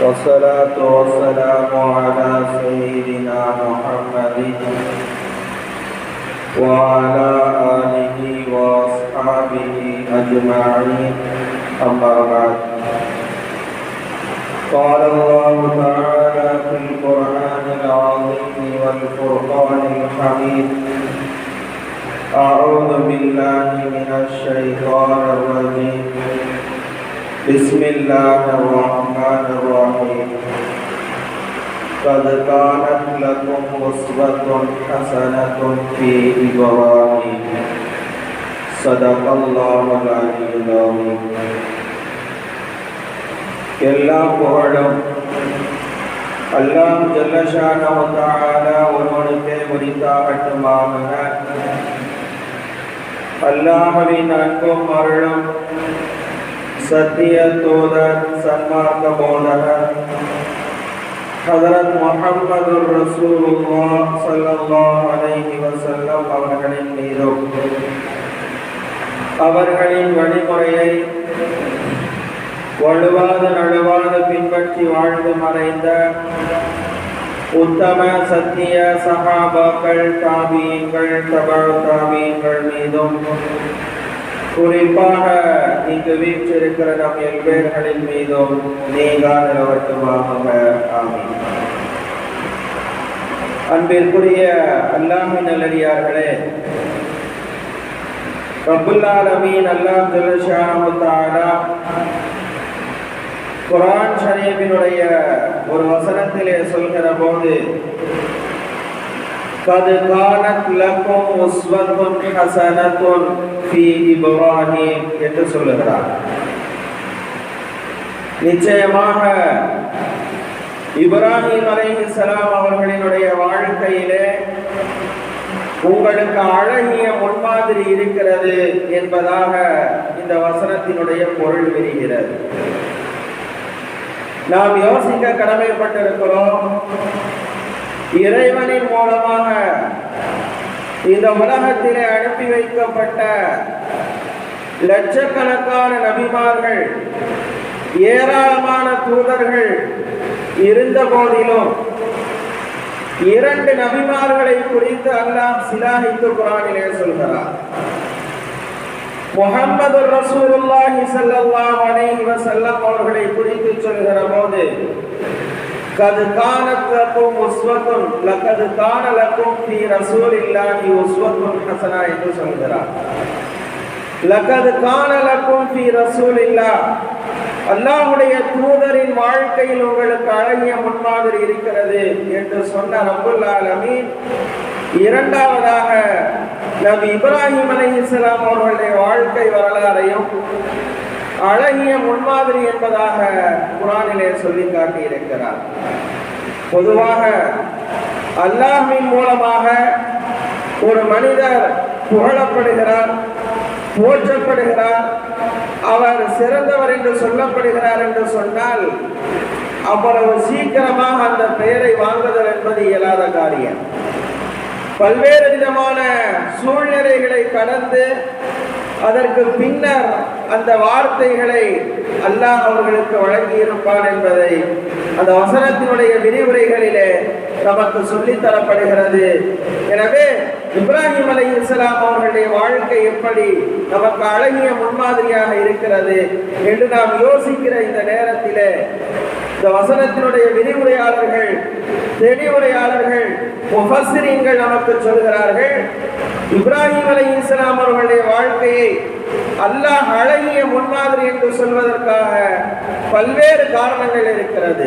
والصلاة والسلام على سيدنا محمد وعلى آله وأصحابه أجمعين. أما بعد. قال الله تعالى في القرآن العظيم والفرقان الحميد أعوذ بالله من الشيطان الرجيم. بسم الله الرحمن الرحيم قد كانت لكم أسوة حسنة في إبراهيم صدق الله العلي العظيم எல்லா புகழும் அல்லாம் ஜல்லஷானவத்தால ஒருவனுக்கே முடித்தாகட்டுமாக அல்லாஹவின் அன்பும் அருளும் சத்தியத்தோதர் சன்மார்க்க போதகர் ஹதரத் முகமது ரசூலுல்லா ஸல்லல்லாஹு அலைஹி வஸல்லம் அவர்களின் மீதும் அவர்களின் வழிமுறையை வலுவாது நழுவாது பின்பற்றி வாழ்ந்து மறைந்த உத்தம சத்திய சகாபாக்கள் தாபியங்கள் தபழ் தாபியங்கள் மீதும் குறிப்பாக இங்கு வீற்றிருக்கிற நம் எல்வேர்களின் மீதும் நீங்காத நிலவட்டுமாக ஆமீன். அன்பிற்குரிய அல்லாஹின் நல்லடியார்களே ரபுல்லால் அமீன் அல்லாம் ஜல்லஷானமுத்தாலா குரான் ஷரீஃபினுடைய ஒரு வசனத்திலே சொல்கிற போது قد كانت لكم أسوة حسنة في إبراهيم என்று சொல்லுகிறார் நிச்சயமாக இப்ராஹிம் அலைஹிஸ்ஸலாம் அவர்களினுடைய வாழ்க்கையிலே உங்களுக்கு அழகிய முன்மாதிரி இருக்கிறது என்பதாக இந்த வசனத்தினுடைய பொருள் விரிகிறது நாம் யோசிக்க கடமைப்பட்டிருக்கிறோம் இறைவனின் மூலமாக இந்த உலகத்திலே அனுப்பி வைக்கப்பட்ட லட்சக்கணக்கான நபிமார்கள் ஏராளமான தூதர்கள் இருந்த போதிலும் இரண்டு நபிமார்களை குறித்து அல்லாஹ் சிலாஹித்து குரானிலே சொல்கிறார். முகமது ரசூலுல்லாஹி சல்லல்லாஹு அலைஹி வஸல்லம் அவர்களை குறித்து சொல்கிற போது கது கானத் லக்கும் உஸ்வத்துன் கான லக்கும் ஃபீ ரசூலில்லாஹி உஸ்வத்துன் ஹஸனா என்று சொல்கிறார் லகது கான லக்கும் ஃபீ ரசூலில்லாஹ் தூதரின் வாழ்க்கையில் உங்களுக்கு அழகிய முன்மாதிரி இருக்கிறது என்று சொன்ன ரப்புல் ஆலமீன். இரண்டாவதாக நபி இப்ராஹிம் அலைஹிஸ்ஸலாம் அவர்களுடைய வாழ்க்கை வரலாறையும் அழகிய முன்மாதிரி என்பதாக குரானிலே சொல்லி காட்டியிருக்கிறார். பொதுவாக அல்லாஹின் மூலமாக ஒரு மனிதர் புகழப்படுகிறார் போற்றப்படுகிறார் அவர் சிறந்தவர் என்று சொல்லப்படுகிறார் என்று சொன்னால் அவ்வளவு சீக்கிரமாக அந்த பெயரை வாங்குதல் என்பது இயலாத காரியம். பல்வேறு விதமான சூழ்நிலைகளை கடந்து அதற்கு பின்னர் அந்த வார்த்தைகளை அல்லாஹ் அவர்களுக்கு வழங்கியிருப்பான் என்பதை அந்த வசனத்தினுடைய விரிவுரைகளிலே நமக்கு சொல்லித் தரப்படுகிறது. எனவே இப்ராஹிம் அலி இஸ்லாம் அவர்களுடைய வாழ்க்கை எப்படி நமக்கு அழகிய முன்மாதிரியாக இருக்கிறது என்று நாம் யோசிக்கிற இந்த நேரத்திலே இந்த வசனத்தினுடைய விரிவுரையாளர்கள் தெளிவுரையாளர்கள் நமக்கு சொல்கிறார்கள் இப்ராஹிம் அலை இஸ்லாம் அவர்களுடைய வாழ்க்கையை அல்லாஹ் அழகிய முன்மாதிரி என்று சொல்வதற்காக பல்வேறு காரணங்கள் இருக்கிறது.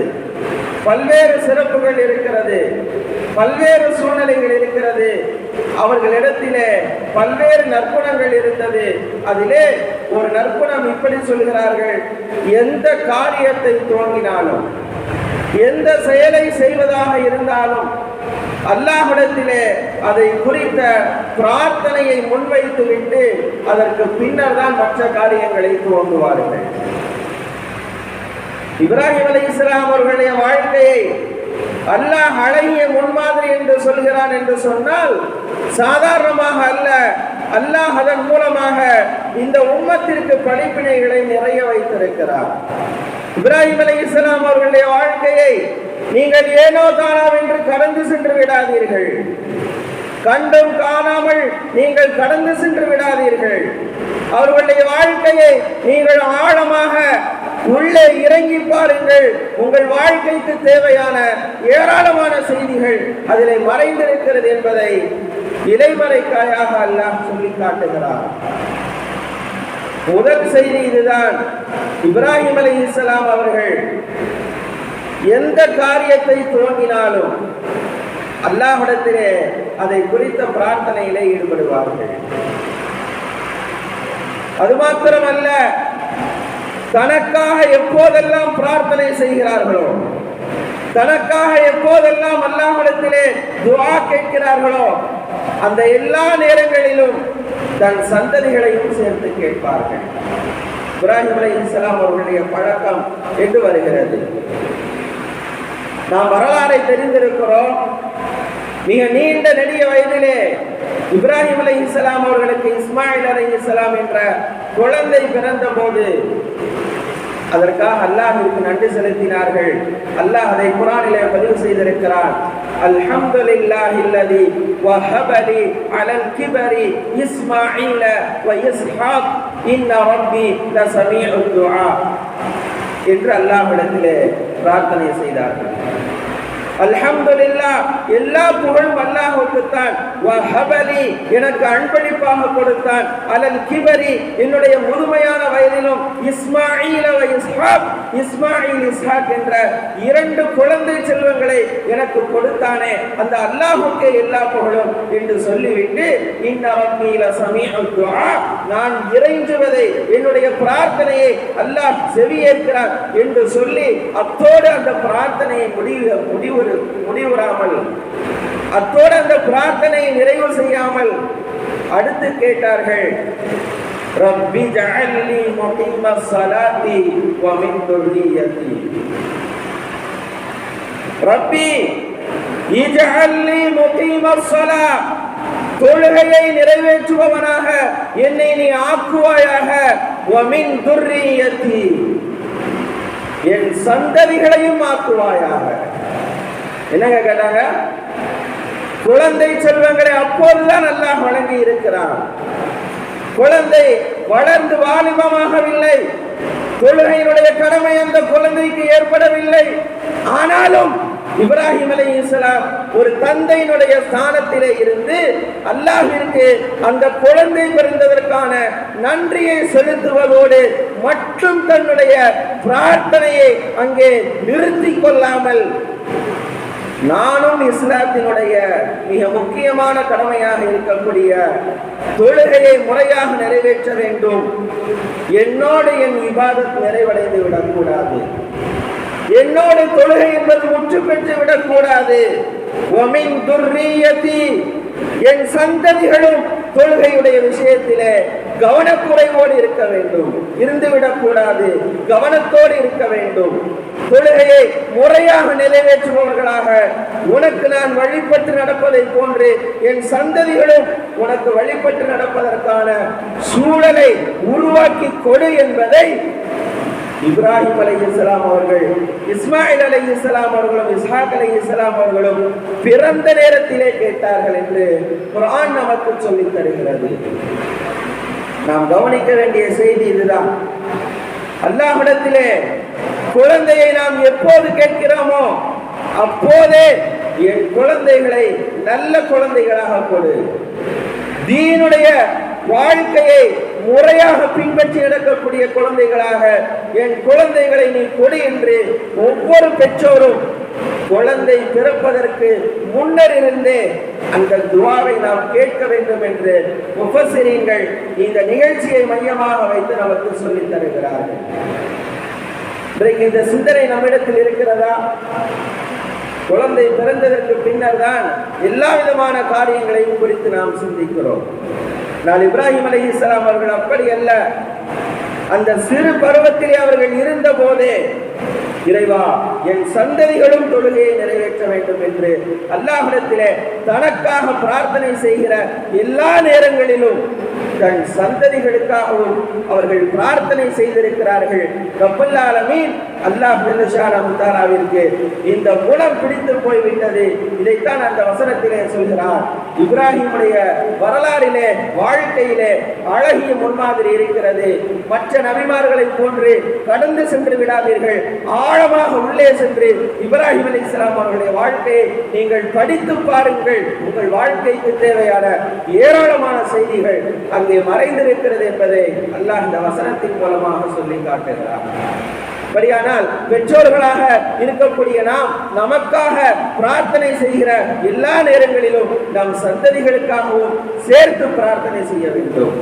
பல்வேறு சிறப்புகள் இருக்கிறது. பல்வேறு சூழ்நிலைகள் இருக்கிறது. அவர்களிடத்திலே பல்வேறு நற்குணங்கள் இருந்தது. அதிலே ஒரு நற்குணம் இப்படி சொல்கிறார்கள். எந்த காரியத்தை துவங்கினாலும் எந்த செயலை செய்வதாக இருந்தாலும் அல்லாஹிடத்திலே அதை குறித்த பிரார்த்தனையை முன்வைத்து விட்டு அதற்கு பின்னர் தான் மற்ற காரியங்களை துவங்குவார்கள். இப்ராஹிம் அலி இஸ்லாம் அவர்களுடைய வாழ்க்கையை அல்லாஹ் அழகிய முன்மாதிரி என்று சொல்கிறான் என்று சொன்னால் சாதாரணமாக அல்ல அல்லாஹ் அதன் மூலமாக இந்த உம்மத்திற்கு படிப்பினைகளை நிறைய வைத்திருக்கிறார். இப்ராஹிம் அலி இஸ்லாம் அவர்களுடைய வாழ்க்கையை நீங்கள் ஏனோ தானாம் என்று கடந்து சென்று விடாதீர்கள். கண்டும் காணாமல் நீங்கள் கடந்து சென்று விடாதீர்கள். அவர்களுடைய வாழ்க்கையை நீங்கள் ஆழமாக உள்ளே இறங்கி பாருங்கள். உங்கள் வாழ்க்கைக்கு தேவையான ஏராளமான செய்திகள் அதில் மறைந்திருக்கிறது என்பதை இலைமறைக்காயாக அல்லாஹ் சொல்லி காட்டுகிறார் முதல் செய்தி இதுதான். இப்ராஹிம் அலி இஸ்லாம் அவர்கள் எந்த காரியத்தை துவங்கினாலும் அல்லாஹிடத்திலே அதை குறித்த பிரார்த்தனையிலே ஈடுபடுவார்கள். அது மாத்திரமல்ல தனக்காக எப்போதெல்லாம் பிரார்த்தனை செய்கிறார்களோ தனக்காக எப்போதெல்லாம் அல்லாஹிடத்திலே துவா கேட்கிறார்களோ அந்த எல்லா நேரங்களிலும் தன் சந்ததிகளையும் சேர்த்து கேட்பார்கள். இப்ராஹிம் அலி இஸ்லாம் அவர்களுடைய பழக்கம் என்று வருகிறது? நாம் வரலாறை தெரிந்திருக்கிறோம். மிக நீண்ட நெடிய வயதிலே இப்ராஹிம் அலை இஸ்லாம் அவர்களுக்கு இஸ்மாயில் அலி இஸ்லாம் என்ற குழந்தை பிறந்த போது அதற்காக அல்லாஹிற்கு நன்றி செலுத்தினார்கள். அல்லாஹ் அதை குரானிலே பதிவு செய்திருக்கிறான். அல்ஹம்துலில்லாஹி அல்லதி வஹபலி அலல் கிபரி இஸ்மாஈல வ இஸ்ஹாக் இன்ன ரப்பி லசமீஉத் துஆ. என்று அல்லாஹ்விடத்திலே பிரார்த்தனை செய்தார்கள். அல்ஹம்துலில்லா எல்லா புகழும் அல்லாஹுக்குத்தான் வஹபலி எனக்கு அன்பளிப்பாக கொடுத்தான். அலல் கிபரி என்னுடைய முதுமையான வயதிலும் இஸ்மாயில் வ இஸ்ஹாக் இஸ்மாயில் இஸ்ஹாக் என்ற இரண்டு குழந்தை செல்வங்களை எனக்கு கொடுத்தானே. அந்த அல்லாஹுக்கே எல்லா புகழும் என்று சொல்லிவிட்டு இன்னவக்கீல ரப்பீல துஆ நான் இறைஞ்சுவதை என்னுடைய பிரார்த்தனையை அல்லாஹ் செவியேற்கிறார் என்று சொல்லி அத்தோடு அந்த பிரார்த்தனையை முடிவு முடிவு முடிவுறாமல் அத்தோடு அந்த பிரார்த்தனையை நிறைவு செய்யாமல் அடுத்து கேட்டார்கள் ரப்பி ஜஅல்னி முகீம ஸலாத்தி வ மின் துர்ரிய்யதி ரப்பி இஜஅல்னி முகீம ஸலா தொழுகையை நிறைவேற்றுபவனாக என்னை நீ ஆக்குவாயாக வ மின் துர்ரிய்யதி என் சந்ததிகளையும் ஆக்குவாயாக. என்னங்க கேட்டாங்க? குழந்தை செல்வங்களை அப்போதுதான் நல்லா வழங்கி இருக்கிறான் குழந்தை வளர்ந்து வாலிபமாகவில்லை. தொழுகையினுடைய கடமை அந்த குழந்தைக்கு ஏற்படவில்லை. ஆனாலும் இப்ராஹிம் அலி இஸ்லாம் ஒரு தந்தையினுடைய ஸ்தானத்திலே இருந்து அல்லாஹிற்கு அந்த குழந்தை பிறந்ததற்கான நன்றியை செலுத்துவதோடு மற்றும் தன்னுடைய பிரார்த்தனையை அங்கே நிறுத்தி கொள்ளாமல் நானும் இஸ்லாத்தினுடைய மிக முக்கியமான கடமையாக இருக்கக்கூடிய தொழுகையை முறையாக நிறைவேற்ற வேண்டும். என்னோடு என் விவாதம் நிறைவடைந்து விடக்கூடாது. என்னோடு தொழுகை என்பது முற்று பெற்று விடக்கூடாது. ஒமின் என் சந்ததிகளும் தொழுகையுடைய விஷயத்திலே கவனக்குறைவோடு இருக்க வேண்டும். இருந்துவிடக் கூடாது கவனத்தோடு இருக்க வேண்டும். தொழுகையை முறையாக நிறைவேற்றுபவர்களாக உனக்கு நான் வழிபட்டு நடப்பதை போன்று என் சந்ததிகளும் உனக்கு வழிபட்டு நடப்பதற்கான சூழலை உருவாக்கி கொடு என்பதை இப்ராஹிம் அலை இஸ்லாம் அவர்கள் இஸ்மாயில் அலை இஸ்லாம் அவர்களும் இஸ்ஹாக் அலை இஸ்லாம் அவர்களும் பிறந்த நேரத்திலே கேட்டார்கள் என்று குரான் நமக்கு சொல்லித் தருகிறது. நாம் கவனிக்க வேண்டிய செய்தி இதுதான். அல்லாமிடத்திலே குழந்தையை நாம் எப்போது கேட்கிறோமோ அப்போதே என் குழந்தைகளை நல்ல குழந்தைகளாக கொடு. தீனுடைய வாழ்க்கையை முறையாக பின்பற்றி நடக்கக்கூடிய குழந்தைகளாக என் குழந்தைகளை நீ கொடு என்று ஒவ்வொரு பெற்றோரும் குழந்தை பிறப்பதற்கு முன்னர் இருந்தே அந்த துவாவை நாம் கேட்க வேண்டும் என்று முப்பசிரியங்கள் இந்த நிகழ்ச்சியை மையமாக வைத்து நமக்கு சொல்லித் தருகிறார்கள். இன்றைக்கு இந்த சிந்தனை நம்மிடத்தில் இருக்கிறதா? குழந்தை பிறந்ததற்கு பின்னர் தான் எல்லா விதமான காரியங்களையும் குறித்து நாம் சிந்திக்கிறோம். நான் இப்ராஹிம் அலி இஸ்லாம் அவர்கள் அப்படி அல்ல. அந்த சிறு பருவத்திலே அவர்கள் இருந்த போதே இறைவா என் சந்ததிகளும் தொழுகையை நிறைவேற்ற வேண்டும் என்று அல்லாஹிடத்திலே தனக்காக பிரார்த்தனை செய்கிற எல்லா நேரங்களிலும் தன் சந்ததிகளுக்காகவும் அவர்கள் பிரார்த்தனை செய்திருக்கிறார்கள். கப்பல்லாலமீன் அல்லாஹ் முத்தாராவிற்கு இந்த குணம் பிடித்து போய்விட்டது. இதைத்தான் அந்த வசனத்திலே சொல்கிறார். இப்ராஹிமுடைய வரலாறிலே வாழ்க்கையிலே அழகிய முன்மாதிரி இருக்கிறது. மற்ற நபிமார்களை போன்று கடந்து சென்று விடாதீர்கள். ஆழமாக உள்ளே சென்று இப்ராஹிம் அலி இஸ்லாம் அவர்களுடைய வாழ்க்கையை நீங்கள் படித்து பாருங்கள். உங்கள் வாழ்க்கைக்கு தேவையான ஏராளமான செய்திகள் அங்கே மறைந்திருக்கிறது என்பதை அல்லாஹ் இந்த வசனத்தின் மூலமாக சொல்லி காட்டுகிறார் அப்படியானால் பெற்றோர்களாக இருக்கக்கூடிய நாம் நமக்காக பிரார்த்தனை செய்கிற எல்லா நேரங்களிலும் நம் சந்ததிகளுக்காகவும் சேர்த்து பிரார்த்தனை செய்ய வேண்டும்.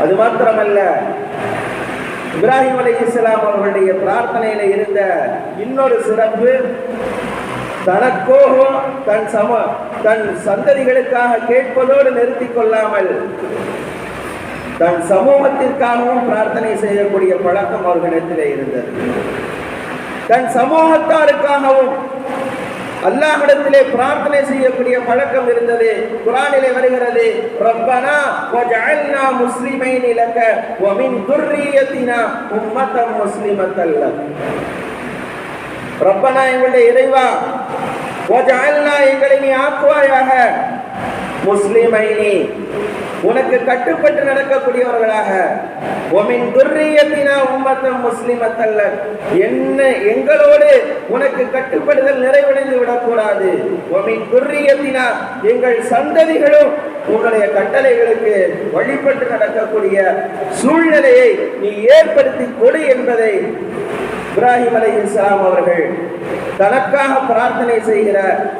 அது மாத்திரமல்ல இப்ராஹிம் அலி இஸ்லாம் அவர்களுடைய பிரார்த்தனையில இருந்த இன்னொரு சிறப்பு தனக்கோகோ தன் சம தன் சந்ததிகளுக்காக கேட்பதோடு நிறுத்திக் கொள்ளாமல் தன் சமூகத்திற்காகவும் பிரார்த்தனை செய்யக்கூடிய பழக்கம் அவர்களிடத்திலே இருந்தது. தன் சமூகத்தாருக்காகவும் அல்லாஹிடத்திலே பிரார்த்தனை செய்யக்கூடிய பழக்கம் இருந்தது. குரானிலே வருகிறது ரப்பனா வஜஅல்னா முஸ்லிமைன் லக வ மின் துர்ரியத்தினா உம்மத்தன் முஸ்லிமத்தல் ரப்பனா எங்களுடைய இறைவா வஜஅல்னா எங்களை நீ ஆக்குவாயாக முஸ்லிமைனி உனக்கு கட்டுப்பட்டு நடக்கக்கூடியவர்களாக உமின் துர்ரியத்தினா உம்மத்தம் முஸ்லிமத்தல்ல. என்ன எங்களோடு உனக்கு கட்டுப்படுதல் நிறைவடைந்து விடக்கூடாது. உமின் துர்ரியத்தினா எங்கள் சந்ததிகளும் உங்களுடைய கட்டளைகளுக்கு வழிபட்டு நடக்கக்கூடிய சூழ்நிலையை நீ ஏற்படுத்தி கொடு என்பதை இப்ராஹிம் அலை இஸ்லாம் அவர்கள் தனக்காக பிரார்த்தனை செய்கிற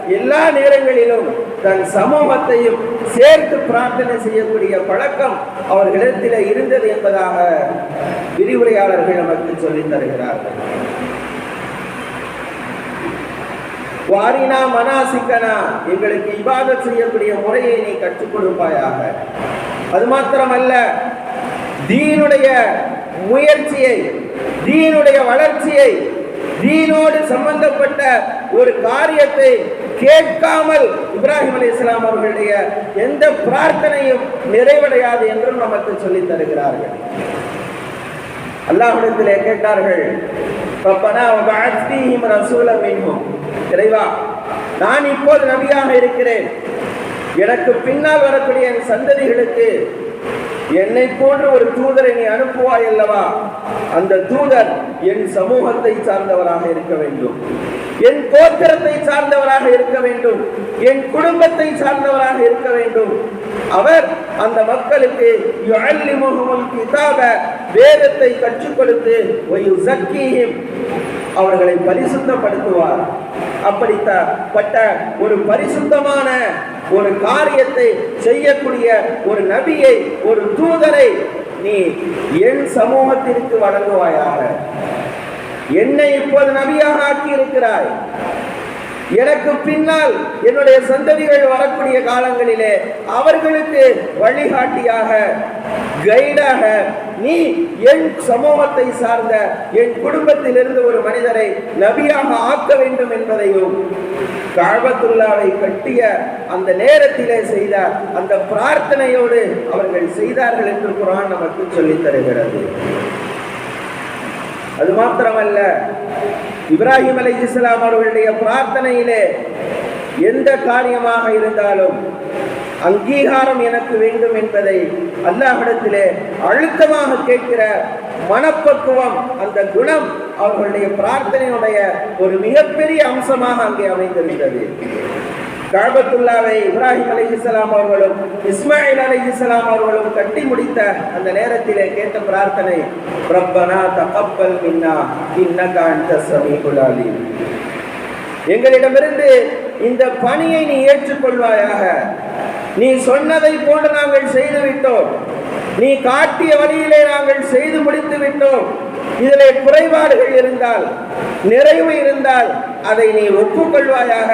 எல்லா நேரங்களிலும் தன் சமூகத்தையும் சேர்த்து பிரார்த்தனை செய்யக்கூடிய பழக்கம் அவர்களிடத்தில் இருந்தது என்பதாக விரிவுரையாளர்கள் நமக்கு சொல்லித் தருகிறார்கள். வாரினா மனாசிக்கனா எங்களுக்கு இபாதத் செய்யக்கூடிய முறையை நீ கற்றுக் கொடுப்பாயாக. அது மாத்திரமல்ல தீனுடைய முயற்சியை தீனுடைய வளர்ச்சியை தீனோடு சம்பந்தப்பட்ட ஒரு காரியத்தை கேட்காமல் இப்ராஹிம் அலி இஸ்லாம் அவர்களுடைய எந்த பிரார்த்தனையும் நிறைவடையாது என்றும் நமக்கு சொல்லித் தருகிறார்கள். அல்லாஹிடத்திலே கேட்டார்கள் இறைவா நான் இப்போது நபியாக இருக்கிறேன். எனக்கு பின்னால் வரக்கூடிய சந்ததிகளுக்கு என்னை போன்ற ஒரு தூதரை நீ அனுப்புவாய் அல்லவா? அந்த தூதர் என் சமூகத்தை சார்ந்தவராக இருக்க வேண்டும். என் கோத்திரத்தை சார்ந்தவராக இருக்க வேண்டும். என் குடும்பத்தை சார்ந்தவராக இருக்க வேண்டும். அவர் அந்த மக்களுக்கு கிதாப வேதத்தை கற்றுக் கொடுத்து அவர்களை பரிசுத்தப்படுத்துவார். அப்படிப்பட்ட ஒரு பரிசுத்தமான ஒரு காரியத்தை செய்யக்கூடிய ஒரு நபியை ஒரு தூதரை நீ என் சமூகத்திற்கு வழங்குவாயாக. என்னை இப்போது நபியாக ஆக்கி இருக்கிறாய் எனக்கு பின்னால் என்னுடைய சந்ததிகள் வரக்கூடிய காலங்களிலே அவர்களுக்கு வழிகாட்டியாக கைடாக நீ என் சமூகத்தை சார்ந்த என் குடும்பத்திலிருந்து ஒரு மனிதரை நபியாக ஆக்க வேண்டும் என்பதையும் காபத்துல்லாவை கட்டிய அந்த நேரத்திலே செய்த அந்த பிரார்த்தனையோடு அவர்கள் செய்தார்கள் என்று குரான் நமக்கு சொல்லித் தருகிறது. அது மாத்திரமல்ல இப்ராஹிம் அலை இஸ்லாம் அவர்களுடைய பிரார்த்தனையிலே எந்த காரியமாக இருந்தாலும் அங்கீகாரம் எனக்கு வேண்டும் என்பதை அல்லாஹிடத்திலே அழுத்தமாக கேட்கிற மனப்பக்குவம் அந்த குணம் அவர்களுடைய பிரார்த்தனையுடைய ஒரு மிகப்பெரிய அம்சமாக அங்கே அமைந்திருந்தது. கழபத்துல்லாவை இப்ராஹிம் அலி இஸ்லாம் அவர்களும் இஸ்மாயில் அலி இஸ்லாம் அவர்களும் கட்டி முடித்த அந்த நேரத்திலே கேட்ட பிரார்த்தனை ரப்பனா தகப்பல் மின்னா இன்ன அன்த சமீபுலாலி எங்களிடமிருந்து இந்த பணியை நீ ஏற்றுக்கொள்வாயாக நீ சொன்னதை போன்று நாங்கள் செய்து விட்டோம். நீ காட்டிய வழியிலே நாங்கள் செய்து முடித்து விட்டோம். இதிலே குறைபாடுகள் இருந்தால் நிறைவு இருந்தால் அதை நீ ஒப்புக்கொள்வாயாக.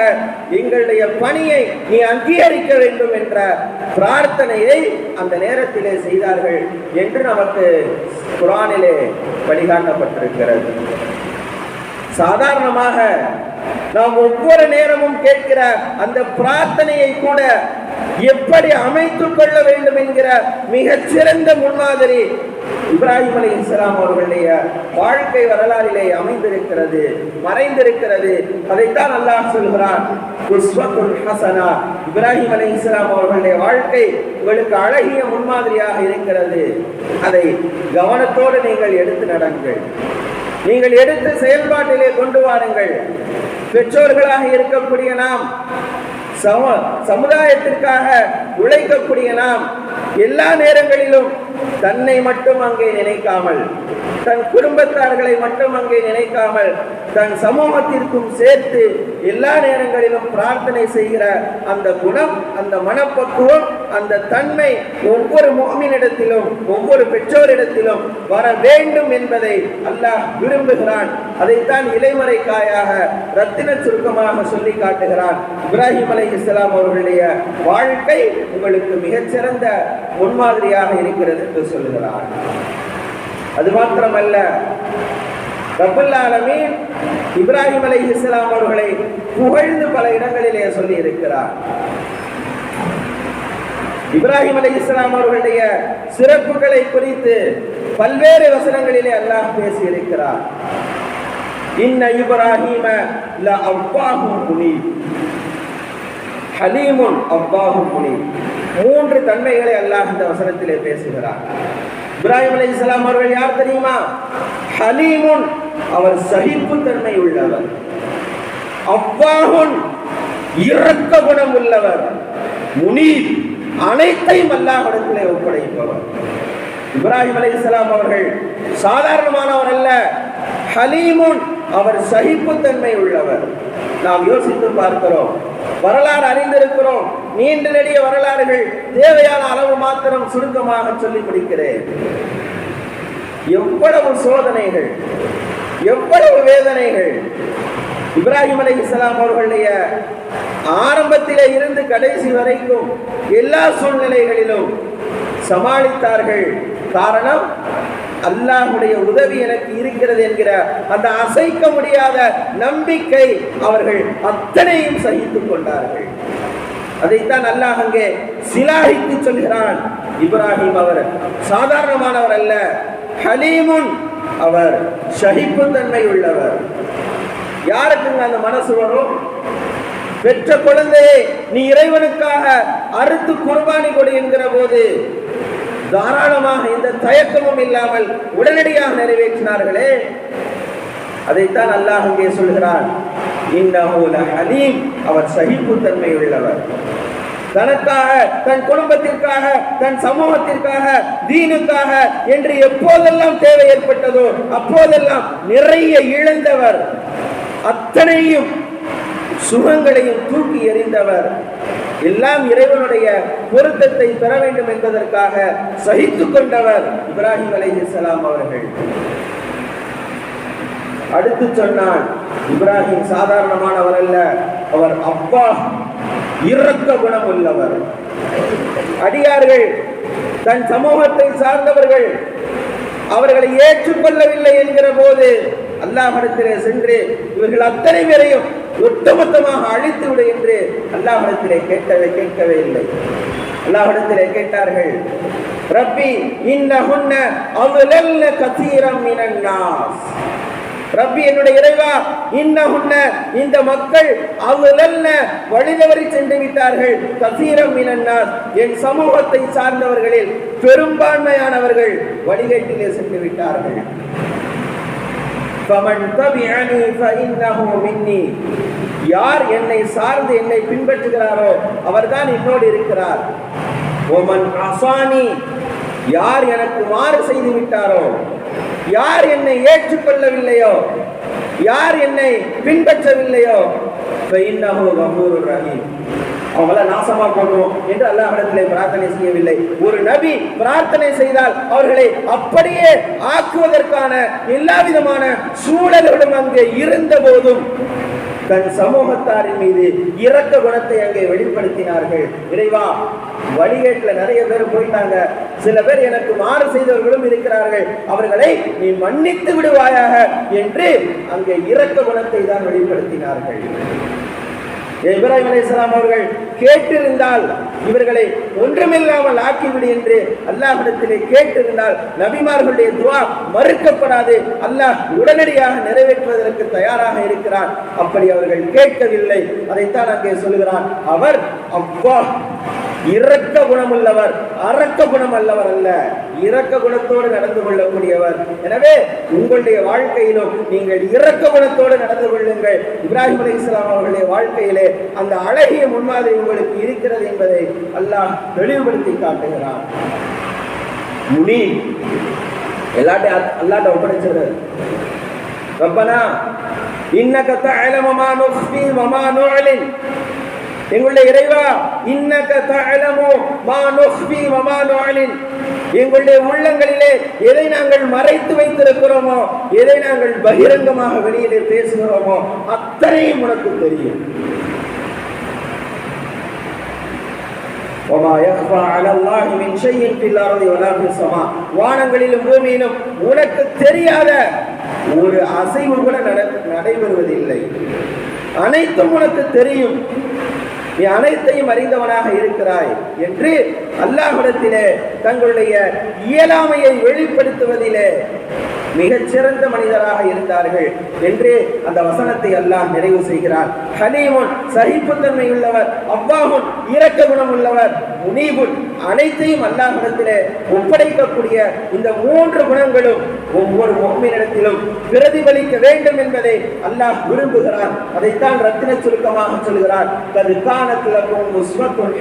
எங்களுடைய பணியை நீ அங்கீகரிக்க வேண்டும் என்ற பிரார்த்தனையை அந்த நேரத்திலே செய்தார்கள் என்று நமக்கு குரானிலே வழிகாட்டப்பட்டிருக்கிறது. சாதாரணமாக நாம் ஒவ்வொரு நேரமும் கேட்கிற அந்த பிரார்த்தனையை கூட எப்படி அமைத்துக் கொள்ள வேண்டும் என்கிற மிகச்சிறந்த முன்மாதிரி இப்ராஹிம் அலி இஸ்லாம் அவர்களுடைய வாழ்க்கை வரலாறிலே அமைந்திருக்கிறது மறைந்திருக்கிறது. அதைத்தான் அல்லாஹ் சொல்கிறான் ஹசனா. இப்ராஹிம் அலி இஸ்லாம் அவர்களுடைய வாழ்க்கை உங்களுக்கு அழகிய முன்மாதிரியாக இருக்கிறது. அதை கவனத்தோடு நீங்கள் எடுத்து நடங்கள். நீங்கள் எடுத்து செயல்பாட்டிலே கொண்டு வாருங்கள். பெற்றோர்களாக இருக்கக்கூடிய நாம் சம சமுதாயத்திற்காக உழைக்கக்கூடிய நாம் எல்லா நேரங்களிலும் தன்னை மட்டும் அங்கே நினைக்காமல் தன் குடும்பத்தார்களை மட்டும் அங்கே நினைக்காமல் தன் சமூகத்திற்கும் சேர்த்து எல்லா நேரங்களிலும் பிரார்த்தனை செய்கிற அந்த குணம் அந்த மனப்பக்குவம் அந்த தன்மை ஒவ்வொரு மோமினிடத்திலும் ஒவ்வொரு பெற்றோரிடத்திலும் வர வேண்டும் என்பதை அல்லாஹ் விரும்புகிறான். அதைத்தான் இலைமறை காயாக ரத்தின சுருக்கமாக சொல்லி காட்டுகிறான். இப்ராஹிம் அலை இஸ்லாம் அவர்களுடைய வாழ்க்கை உங்களுக்கு மிகச்சிறந்த முன்மாதிரியாக இருக்கிறது. என்று சொல்லுகிறார் அது மாத்திரமல்ல ரபுல்லாலமீன் இப்ராஹிம் அலை இஸ்லாம் அவர்களை புகழ்ந்து பல இடங்களிலே சொல்லி இருக்கிறார் இப்ராஹிம் அலை இஸ்லாம் அவர்களுடைய சிறப்புகளை குறித்து பல்வேறு வசனங்களிலே அல்லாஹ் பேசி இருக்கிறார் இன்ன இப்ராஹிம ல அவ்வாஹும் முனி ஹலீமுன் அவ்வாஹும் முனி மூன்று தன்மைகளை அல்லாஹ் இந்த வசனத்திலே பேசுகிறார். இப்ராஹிம் அலி இஸ்லாம் அவர்கள் யார் தெரியுமா? ஹலீமுன் அவர் சகிப்பு தன்மை உள்ளவர். அவ்வாஹுன் இரக்க குணம் உள்ளவர். முனீர் அனைத்தையும் அல்லாஹிடத்திலே ஒப்படைப்பவர். இப்ராஹிம் அலி இஸ்லாம் அவர்கள் சாதாரணமானவர் அல்ல. ஹலீமுன் அவர் சகிப்புத்தன்மை உள்ளவர். நாம் யோசித்து பார்க்கிறோம். வரலாறு அறிந்திருக்கிறோம். நீண்ட நெடிய வரலாறுகள் தேவையான அளவு மாத்திரம் சுருக்கமாக சொல்லி முடிக்கிறேன் எவ்வளவு சோதனைகள் எவ்வளவு வேதனைகள். இப்ராஹிம் அலி இஸ்லாம் அவர்களுடைய ஆரம்பத்திலே இருந்து கடைசி வரைக்கும் எல்லா சூழ்நிலைகளிலும் சமாளித்தார்கள். காரணம் அல்லாஹுடைய உதவி எனக்கு இருக்கிறது என்கிற அந்த அசைக்க முடியாத நம்பிக்கை அவர்கள் அத்தனையும் சகித்துக் கொண்டார்கள். அதைத்தான் அல்லாஹ் அங்கே சிலாகித்து சொல்கிறான். இப்ராஹிம் அவர் சாதாரணமானவர் அல்ல ஹலீமுன் அவர் சகிப்புத்தன்மை உள்ளவர். யாருக்குங்க அந்த மனசு வரும்? பெற்ற குழந்தையை நீ இறைவனுக்காக அறுத்து குர்பானி கொடு என்கிற போது தாராளமாக எந்த தயக்கமும் இல்லாமல் உடனடியாக நிறைவேற்றினார்களே. அதைத்தான் அல்லாஹ் அங்கே சொல்கிறார் இன்னஹூல ஹலீம் அவர் சகிப்புத்தன்மை உள்ளவர் தனக்காக தன் குடும்பத்திற்காக தன் சமூகத்திற்காக தீனுக்காக என்று எப்போதெல்லாம் தேவை ஏற்பட்டதோ அப்போதெல்லாம் நிறைய இழந்தவர். அத்தனையும் சுகங்களையும் தூக்கி எறிந்தவர். எல்லாம் இறைவனுடைய பொருத்தத்தை பெற வேண்டும் என்பதற்காக சகித்துக் கொண்டவர் இப்ராஹிம் அலைஹிஸ்ஸலாம் அவர்கள். அடுத்து சொன்னான் இப்ராஹிம் சாதாரணமானவர் அல்ல அவர் அப்பா இறக்க குணம் உள்ளவர் அடியார்கள் தன் சமூகத்தை சார்ந்தவர்கள் அவர்களை ஏற்றுக்கொள்ளவில்லை என்கிற போது அல்லாஹிடத்திலே சென்று இவர்கள் அத்தனை பேரையும் ஒட்டுமொத்தமாக அழித்து விடு என்று அல்லாஹிடத்திலே கேட்கவே கேட்கவே இல்லை. அல்லாஹிடத்திலே கேட்டார்கள் ரப்பி இன்னஹுன்ன அவுலல்ல கசீரம் மினன் ரப்பி என்னுடைய இறைவா இன்னஹுன்ன இந்த மக்கள் அவுலல்ல வழிதவறி சென்று விட்டார்கள் கசீரம் மினன் என் சமூகத்தை சார்ந்தவர்களில் பெரும்பான்மையானவர்கள் வழிகேட்டிலே சென்று விட்டார்கள். யார் என்னை சார்ந்து என்னை பின்பற்றுகிறாரோ அவர்தான் என்னோடு இருக்கிறார். ஒமன் அசானி யார் எனக்கு மாறு செய்து விட்டாரோ யார் என்னை ஏற்றுக்கொள்ளவில்லையோ யார் என்னை பின்பற்றவில்லையோ ரஹீம் அவங்கள நாசமா போடுவோம் என்று அல்லாஹிடத்திலே பிரார்த்தனை செய்யவில்லை. ஒரு நபி பிரார்த்தனை செய்தால் அவர்களை அப்படியே ஆக்குவதற்கான எல்லா விதமான சூழல்களும் அங்கே இருந்த போதும் தன் சமூகத்தாரின் மீது இரக்க குணத்தை அங்கே வெளிப்படுத்தினார்கள். இறைவா வழிகேட்டுல நிறைய பேர் போயிட்டாங்க. சில பேர் எனக்கு மாறு செய்தவர்களும் இருக்கிறார்கள். அவர்களை நீ மன்னித்து விடுவாயாக என்று அங்கே இரக்க குணத்தை தான் வெளிப்படுத்தினார்கள். இப்ராஹிம் அலைஹிஸ்ஸலாம் அவர்கள் கேட்டிருந்தால் இவர்களை ஒன்றுமில்லாமல் ஆக்கிவிடு என்று அல்லாஹிடத்திலே கேட்டிருந்தால் நபிமார்களுடைய துவா மறுக்கப்படாது. அல்லாஹ் உடனடியாக நிறைவேற்றுவதற்கு தயாராக இருக்கிறான். அப்படி அவர்கள் கேட்கவில்லை. அதைத்தான் அங்கே சொல்கிறான் அவர் அப்பா இரக்க குணமுள்ளவர் அரக்க குணம் அல்லவர் அல்ல. இரக்க குணத்தோடு நடந்து கொள்ளக்கூடியவர். எனவே உங்களுடைய வாழ்க்கையிலும் நீங்கள் இரக்க குணத்தோடு நடந்து கொள்ளுங்கள். இப்ராஹிம் அலி இஸ்லாம் அவர்களுடைய வாழ்க்கையிலே அந்த அழகிய முன்மாதிரி உங்களுக்கு இருக்கிறது என்பதை அல்லாஹ் தெளிவுபடுத்தி காட்டுகிறான். முனி. எல்லாட்டையும் அல்லாட்ட ஒப்படைச்சிருந்தார் ரப்பனா இன்னக தஅலம மா நுஃபி வ மா நுஅலின். எங்களுடைய இறைவா இன்னக தலமோ மா நொஹ்பி எங்களுடைய உள்ளங்களிலே எதை நாங்கள் மறைத்து வைத்திருக்கிறோமோ எதை நாங்கள் பகிரங்கமாக வெளியிலே பேசுகிறோமோ அத்தனையும் உனக்கு தெரியும். வானங்களிலும் பூமியிலும் உனக்கு தெரியாத ஒரு அசைவு கூட நடைபெறுவதில்லை. அனைத்தும் உனக்கு தெரியும். நீ அனைத்தையும் அறிந்தவனாக இருக்கிறாய் என்று அல்லாஹிடத்திலே தங்களுடைய இயலாமையை வெளிப்படுத்துவதிலே மிகச்சிறந்த மனிதராக இருந்தார்கள் என்று அந்த வசனத்தை அல்லாஹ் நிறைவு செய்கிறார். ஹலீமுன் சகிப்புத்தன்மை உள்ளவர் அவ்வாஹுன் இரக்க குணம் உள்ளவர் முனீபுன் அனைத்தையும் அல்லாஹிடத்திலே ஒப்படைக்கக்கூடிய இந்த மூன்று குணங்களும் ஒவ்வொரு முகமினிடத்திலும் பிரதிபலிக்க வேண்டும் என்பதை அல்லாஹ் விரும்புகிறார் அதைத்தான் ரத்தின சுருக்கமாக சொல்கிறார். கது கானத்திலக்கும் உஸ்வத்துன்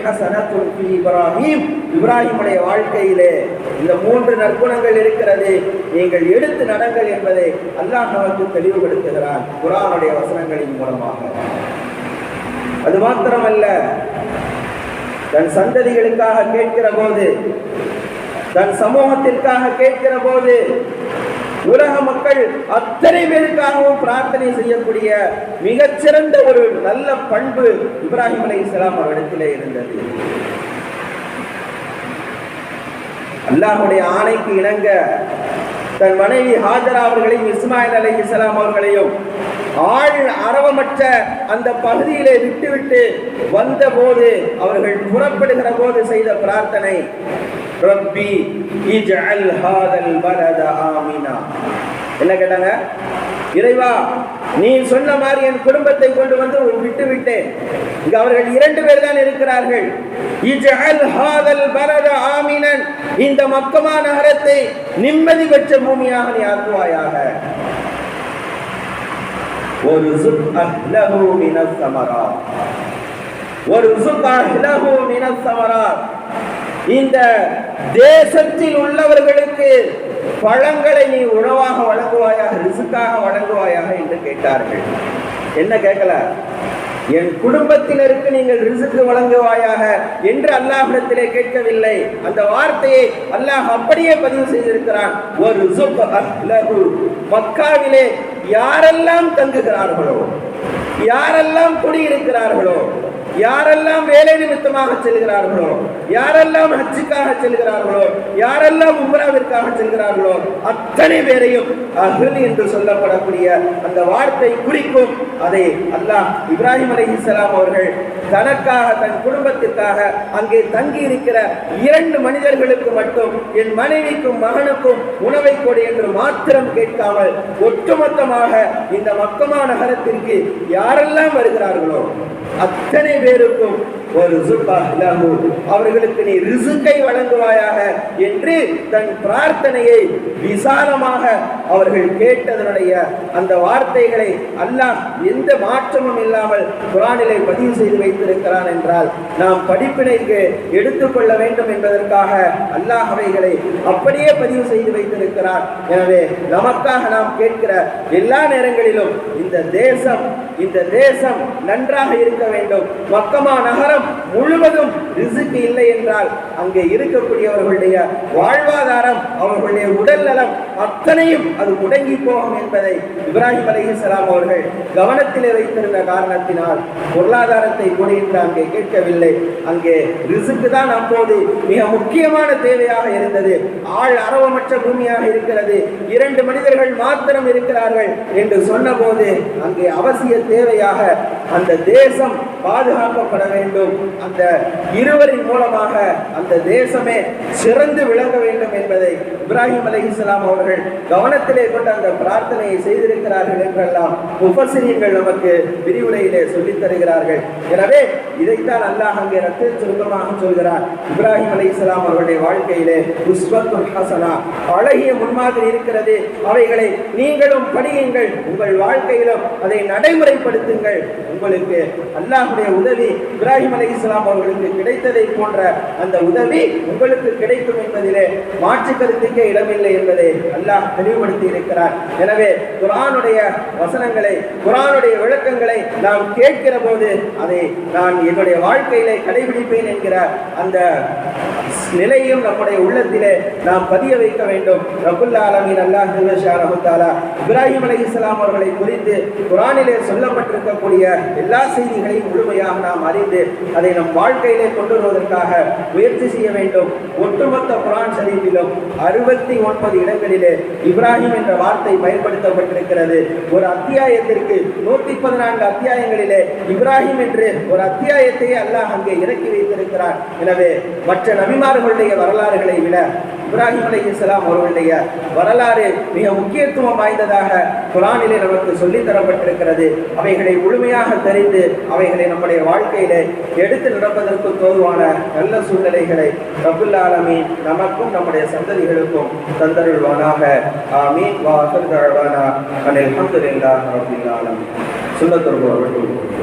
இப்ராஹிம். இப்ராஹிமுடைய வாழ்க்கையிலே இந்த மூன்று நற்குணங்கள் இருக்கிறது. நீங்கள் எடுத்து நடங்கள் என்பதை அல்லாஹ் நமக்கு தெளிவுபடுத்துகிறான் குரானுடைய வசனங்களின் மூலமாக. அது மாத்திரமல்ல தன் சந்ததிகளுக்காக கேட்கிற போது தன் சமூகத்திற்காக கேட்கிற போது உலக மக்கள் அத்தனை பேருக்காகவும் பிரார்த்தனை செய்யக்கூடிய மிகச்சிறந்த ஒரு நல்ல பண்பு இப்ராஹிம் அலி இஸ்லாம் அவரிடத்திலே இருந்தது. அல்லாஹுடைய ஆணைக்கு இணங்க தன் மனைவி ஹாஜரா அவர்களையும் இஸ்மாயில் அலி இஸ்லாம் அவர்களையும் ஆள் அரவமற்ற அந்த பகுதியிலே விட்டுவிட்டு வந்தபோது அவர்கள் புறப்படுகிற போது செய்த பிரார்த்தனை ரப்பி இஜ்அல் ஹாதல் பலத ஆமினா. என்ன கேட்டாங்க? இறைவா நீ சொன்ன மாதிரி என் குடும்பத்தை கொண்டு வந்து விட்டு விட்டேன். இங்க அவர்கள் இரண்டு பேர் தான் இருக்கிறார்கள் ஆமினன். இந்த மக்கமா நகரத்தை நிம்மதி பெற்ற பூமியாக நீ ஆக்குவாயாக. ஒரு சுத் ஒரு சுத் இந்த தேசத்தில் உள்ளவர்களுக்கு பழங்களை நீ உணவாக வழங்குவாயாக ரிசுக்காக வழங்குவாயாக என்று கேட்டார்கள். என்ன கேட்கல? என் குடும்பத்தினருக்கு நீங்கள் ரிசுக்கு வழங்குவாயாக என்று அல்லாஹிடத்திலே கேட்கவில்லை. அந்த வார்த்தையை அல்லாஹ் அப்படியே பதிவு செய்திருக்கிறான். ஒரு ரிசுக் மக்காவிலே யாரெல்லாம் தங்குகிறார்களோ யாரெல்லாம் குடியிருக்கிறார்களோ யாரெல்லாம் வேலை நிமித்தமாக செல்கிறார்களோ யாரெல்லாம் ஹஜ்ஜுக்காக செல்கிறார்களோ யாரெல்லாம் உம்ராவிற்காக செல்கிறார்களோ அத்தனை பேரையும் அஹ்ல் என்று சொல்லப்படக்கூடிய அந்த வார்த்தை குறிக்கும் அதை அல்லாஹ் இப்ராஹிம் அலைஹிஸ்ஸலாம் அவர்கள் தனக்காக தன் குடும்பத்திற்காக அங்கே தங்கி இருக்கிற இரண்டு மனிதர்களுக்கு மட்டும் என் மனைவிக்கும் மகனுக்கும் உணவை கொடு என்று மாத்திரம் கேட்காமல் ஒட்டுமொத்தமாக இந்த மக்கமா நகரத்திற்கு யாரெல்லாம் வருகிறார்களோ அத்தனை பேருக்கும் ஒரு அவர்களுக்கு நீ ரிசுக்கை வழங்குவாயாக என்று தன் பிரார்த்தனையை விசாலமாக அவர்கள் கேட்டதனுடைய அந்த வார்த்தைகளை அல்லாஹ் எந்த மாற்றமும் இல்லாமல் குரானிலே பதிவு செய்து வைத்திருக்கிறான் என்றால் நாம் படிப்பினைக்கு எடுத்துக்கொள்ள வேண்டும் என்பதற்காக அல்லாஹ் அவைகளை அப்படியே பதிவு செய்து வைத்திருக்கிறான். எனவே நமக்காக நாம் கேட்கிற எல்லா நேரங்களிலும் இந்த தேசம் இந்த தேசம் நன்றாக இருக்க வேண்டும். மக்கமா நகரம் முழுவதும் ரிசுக்கு இல்லை என்றால் அங்கே இருக்கக்கூடியவர்களுடைய வாழ்வாதாரம் அவர்களுடைய உடல் நலம் அத்தனையும் அது முடங்கி போகும் என்பதை இப்ராஹிம் அலிஹலாம் அவர்கள் கவனத்திலே வைத்திருந்த காரணத்தினால் பொருளாதாரத்தை கூட இன்று அங்கே கேட்கவில்லை. அங்கே ரிசுக்கு தான் அப்போது மிக முக்கியமான தேவையாக இருந்தது. ஆள் அரவமற்ற பூமியாக இருக்கிறது. இரண்டு மனிதர்கள் மாத்திரம் இருக்கிறார்கள் என்று சொன்னபோது அங்கே அவசிய தேவையாக அந்த தேசம் பாதுகாக்கப்பட வேண்டும். அந்த இருவரின் மூலமாக அந்த தேசமே சிறந்து விளங்க வேண்டும் என்பதை இப்ராஹிம் அலி இஸ்லாம் அவர்கள் கவனத்திலே கொண்டு அந்த பிரார்த்தனையை செய்திருக்கிறார்கள் என்றெல்லாம் உபசிரியர்கள் நமக்கு விரிவுரையிலே சொல்லித் தருகிறார்கள். எனவே இதைத்தான் அல்லாஹ் அங்கே ரத்து சுருக்கமாக சொல்கிறார் இப்ராஹிம் அலி இஸ்லாம் அவருடைய வாழ்க்கையிலே உஸ்வத்துல் ஹசனா. அழகிய முன்மாதிரி இருக்கிறது. அவைகளை நீங்களும் படியுங்கள். உங்கள் வாழ்க்கையிலும் அதை நடைமுறைப்படுத்துங்கள். உங்களுக்கு அல்லாஹுடைய உதவி இப்ராஹிம் அலைஹிஸ்ஸலாம் அவர்களுக்கு கிடைத்ததை போன்ற அந்த உதவி உங்களுக்கு கிடைக்கும் என்பதிலே மாற்று கருத்துக்கே இடமில்லை என்பதை அல்லாஹ் தெளிவுபடுத்தி இருக்கிறார். எனவே குரானுடைய வசனங்களை குரானுடைய விளக்கங்களை நாம் கேட்கிற போது அதை நான் என்னுடைய வாழ்க்கையிலே கடைபிடிப்பேன் என்கிற அந்த நிலையும் நம்முடைய உள்ளத்திலே நாம் பதிய வைக்க வேண்டும். ரபுல்லா அலமீன் அல்லாஹ் ரஹமத்தாலா இப்ராஹிம் அலைஹிஸ்ஸலாம் அவர்களை குறித்து குரானிலே சொல்லப்பட்டிருக்கக்கூடிய எல்லா செய்திகளையும் முழுமையாக நாம் அறிந்து அதை நம் வாழ்க்கையிலே கொண்டு வருவதற்காக முயற்சி செய்ய வேண்டும். ஒட்டுமொத்த குரான் ஷரீஃபிலும் அறுபத்தி ஒன்பது இடங்களிலே இப்ராஹிம் என்ற வார்த்தை பயன்படுத்தப்பட்டிருக்கிறது. ஒரு அத்தியாயத்திற்கு நூற்றி பதினான்கு அத்தியாயங்களிலே இப்ராஹிம் என்று ஒரு அத்தியாயத்தையே அல்லாஹ் அங்கே இறக்கி வைத்திருக்கிறார். எனவே மற்ற நபிமார்களுடைய வரலாறுகளை விட இப்ராஹிம் அலைஹிஸ்ஸலாம் அவர்களுடைய வரலாறு மிக முக்கியத்துவம் வாய்ந்ததாக குரானிலே நமக்கு சொல்லித் தரப்பட்டிருக்கிறது. அவைகளை முழுமையாக தெரிந்து அவைகளை நம்முடைய வாழ்க்கையிலே எடுத்து நடப்பதற்கு தோதுவான நல்ல சூழ்நிலைகளை ரபுல் நமக்கும் நம்முடைய சந்ததிகளுக்கும் தந்தருள்வானாக. ஆமீன். வாசல் அகர்தழ்வானா அனில் அல்ஹம்துலில்லாஹ் ரபில் ஆலமீன். அவர்கள்